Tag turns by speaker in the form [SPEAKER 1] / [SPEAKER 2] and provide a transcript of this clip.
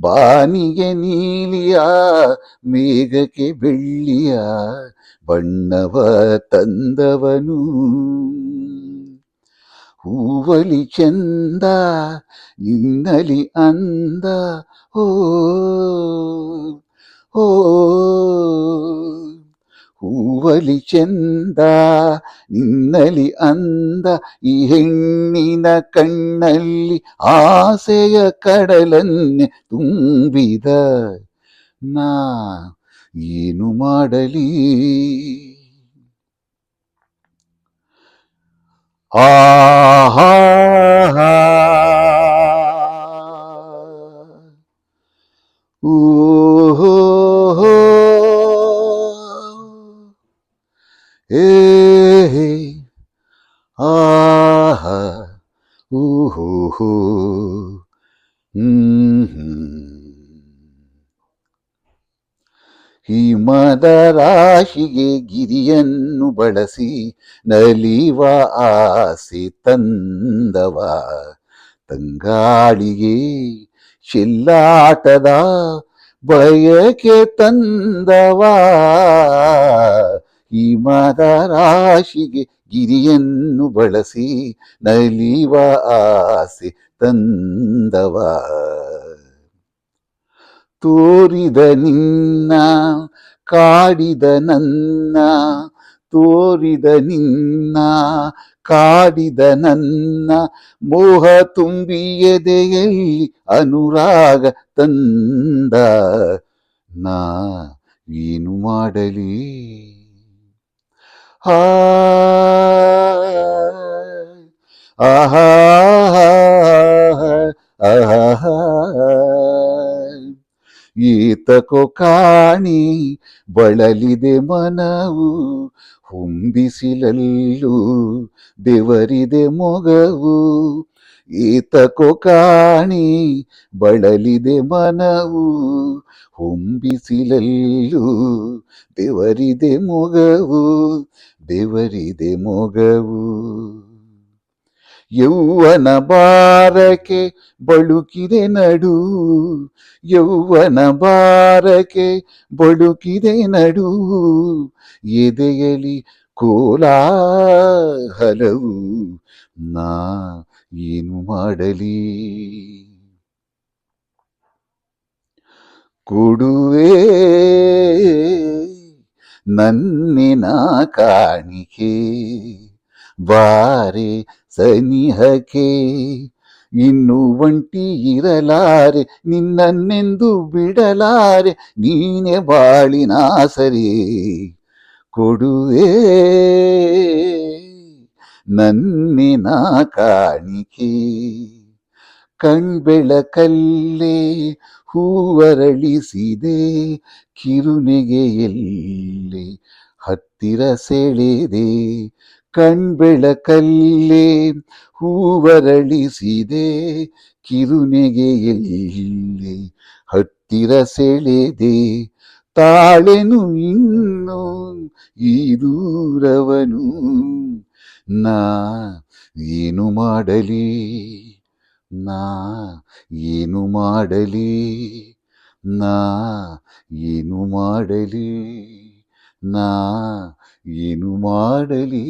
[SPEAKER 1] ಬಾನಿಗೆ ನೀಲಿಯ ಮೇಘಕ್ಕೆ ಬೆಳ್ಳಿಯ ಬಣ್ಣವ ತಂದವನು. ಹೂವಲಿ ಚಂದ ನಿನ್ನಲಿ ಅಂದ ಓ ಓ ಹೂವಲಿ ಚಂದ ನಿನ್ನಲಿ ಅಂದ ಈ ಹೆಣ್ಣಿನ ಕಣ್ಣಲ್ಲಿ ಆಸೆಯ ಕಡಲನ್ನೇ ತುಂಬಿದ ನಾ ಏನು ಮಾಡಲಿ ಆಹಾ ಊಹೋ ಹಿಮದ ರಾಶಿಗೆ ಗಿರಿಯನ್ನು ಬಳಸಿ ನಲಿವ ಆಸೆ ತಂದವ. ತಂಗಾಳಿಗೆ ಶಿಲ್ಲಾಟದ ಬಯಕೆ ತಂದವ. ಹಿಮದ ರಾಶಿಗೆ ಗಿರಿಯನ್ನು ಬಳಸಿ ನಲಿವ ಆಸೆ ತಂದವ. ತೋರಿದ ನಿನ್ನ, ಕಾಡಿದ ನನ್ನ, ತೋರಿದ ನಿನ್ನ, ಕಾಡಿದ ನನ್ನ, ಮೋಹ ತುಂಬಿಯದೆಯಲ್ಲಿ ಅನುರಾಗ ತಂದ. ನಾ ಏನು ಮಾಡಲಿ? ಆಹಾ ಈತಕೋ ಕಾಣಿ ಬಳಲಿದೆ ಮನವು, ಹುಂಬಿಸಿಲಲ್ಲೂ ಬೆವರಿದೆ ಮೊಗವು. ಈತಕೋ ಕಾಣಿ ಬಳಲಿದೆ ಮನವು, ಹೊಂಬಿಸಿಲಲ್ಲೂ ಬೆವರಿದೆ ಮೊಗವು. ಬೆವರಿದೆ ಮೊಗವು. ಯೌವನ ಬಾರಕೆ ಬಳುಕಿದೆ ನಡು. ಯೌವನ ಬಾರಕೆ ಬಳುಕಿದೆ ನಡು. ಎದೆಯಲಿ ಕೋಲಾಹಲವು. ನಾ ಏನು ಮಾಡಲಿ? ಕೊಡುವೆ ನನ್ನಿನ ಕಾಣಿಕೆ. ಬಾರೆ ಸನಿಹಕೆ, ಇನ್ನು ಒಂಟಿ ಇರಲಾರೆ, ನಿನ್ನನ್ನೆಂದು ಬಿಡಲಾರೆ, ನೀನೆ ಬಾಳಿನ ಸರಿ ಕೊಡುವೆ. ನನ್ನಿನ ಕಾಣಿಕೆ. ಕಣ್ಬೆಳಕಲ್ಲೇ ಹೂವರಳಿಸಿದೆ ಕಿರುನೆಗೆಯಲ್ಲಿ ಹತ್ತಿರ ಸೆಳೆದೆ? ಕಣ್ಬೆಳಕಲ್ಲೇ ಹೂವರಳಿಸಿದೆ ಕಿರುನೆಗೆಯಲ್ಲಿ ಹತ್ತಿರ ಸೆಳೆದೆ? ತಾಳೆನು ಇನ್ನು ಈ ದೂರವನು, ನಾ ಏನು ಮಾಡಲಿ? ನಾ ಏನು ಮಾಡಲಿ? ನಾ ಏನು ಮಾಡಲಿ? ನಾ ಏನು ಮಾಡಲಿ?